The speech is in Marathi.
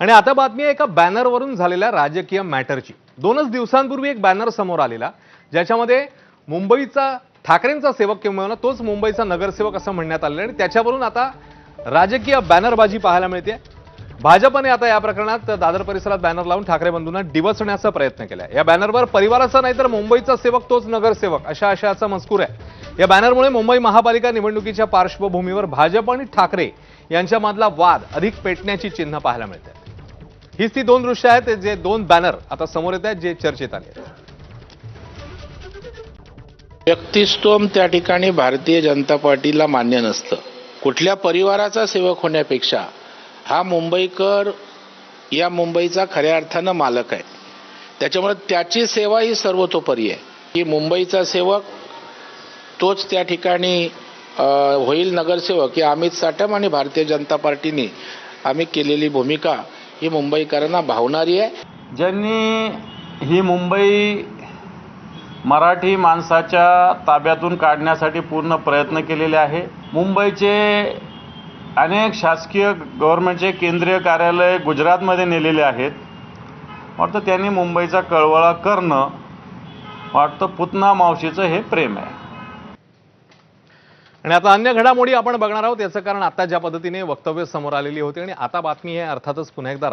आणि आता बातमी आहे एका बॅनरवरून झालेल्या राजकीय मॅटरची. दोनच दिवसांपूर्वी एक बॅनर समोर आलेला ज्याच्यामध्ये मुंबईचा ठाकरेंचा सेवक किंवा तोच मुंबईचा नगरसेवक असं म्हणण्यात आलेलं आणि त्याच्यावरून आता राजकीय बॅनरबाजी पाहायला मिळते. भाजपने आता या प्रकरणात दादर परिसरात बॅनर लावून ठाकरे बंधूंना डिवचण्याचा प्रयत्न केला या बॅनरवर परिवाराचा नाही तर मुंबईचा सेवक तोच नगरसेवक अशा आशयाचा मजकूर आहे. या बॅनरमुळे मुंबई महापालिका निवडणुकीच्या पार्श्वभूमीवर भाजप आणि ठाकरे यांच्यामधला वाद अधिक पेटण्याची चिन्ह पाहायला मिळते हीच ती दोन दृश्य आहेत जे दोन बॅनर आता समोर येत आहेत जे चर्चेत आले आहेत. व्यक्तिस्तोम त्या ठिकाणी भारतीय जनता पार्टीला मान्य नसतं. कुठल्या परिवाराचा सेवक होण्यापेक्षा हा मुंबईकर या मुंबईचा खऱ्या अर्थानं मालक आहे. त्याच्यामुळे त्याची सेवा ही सर्वतोपरी आहे. की मुंबईचा सेवक तोच त्या ठिकाणी होईल नगरसेवक ही अमित साटम आणि भारतीय जनता पार्टीने आम्ही केलेली भूमिका ही मुंबईकरांना भावणारी आहे. ज्यांनी ही मुंबई मराठी माणसाच्या ताब्यातून काढण्यासाठी पूर्ण प्रयत्न केलेले आहे. मुंबईचे अनेक शासकीय गव्हर्नमेंटचे केंद्रीय कार्यालय गुजरातमध्ये नेलेले आहेत. वाटतं त्यांनी मुंबईचा कळवळा करणं वाटतं पुतना मावशीचं हे प्रेम आहे. आणि आता अन्य घडामोडी आपण बघणार आहोत याचं कारण आता ज्या पद्धतीने वक्तव्य समोर आलेली होती आणि आता बातमी आहे अर्थातच पुन्हा एकदा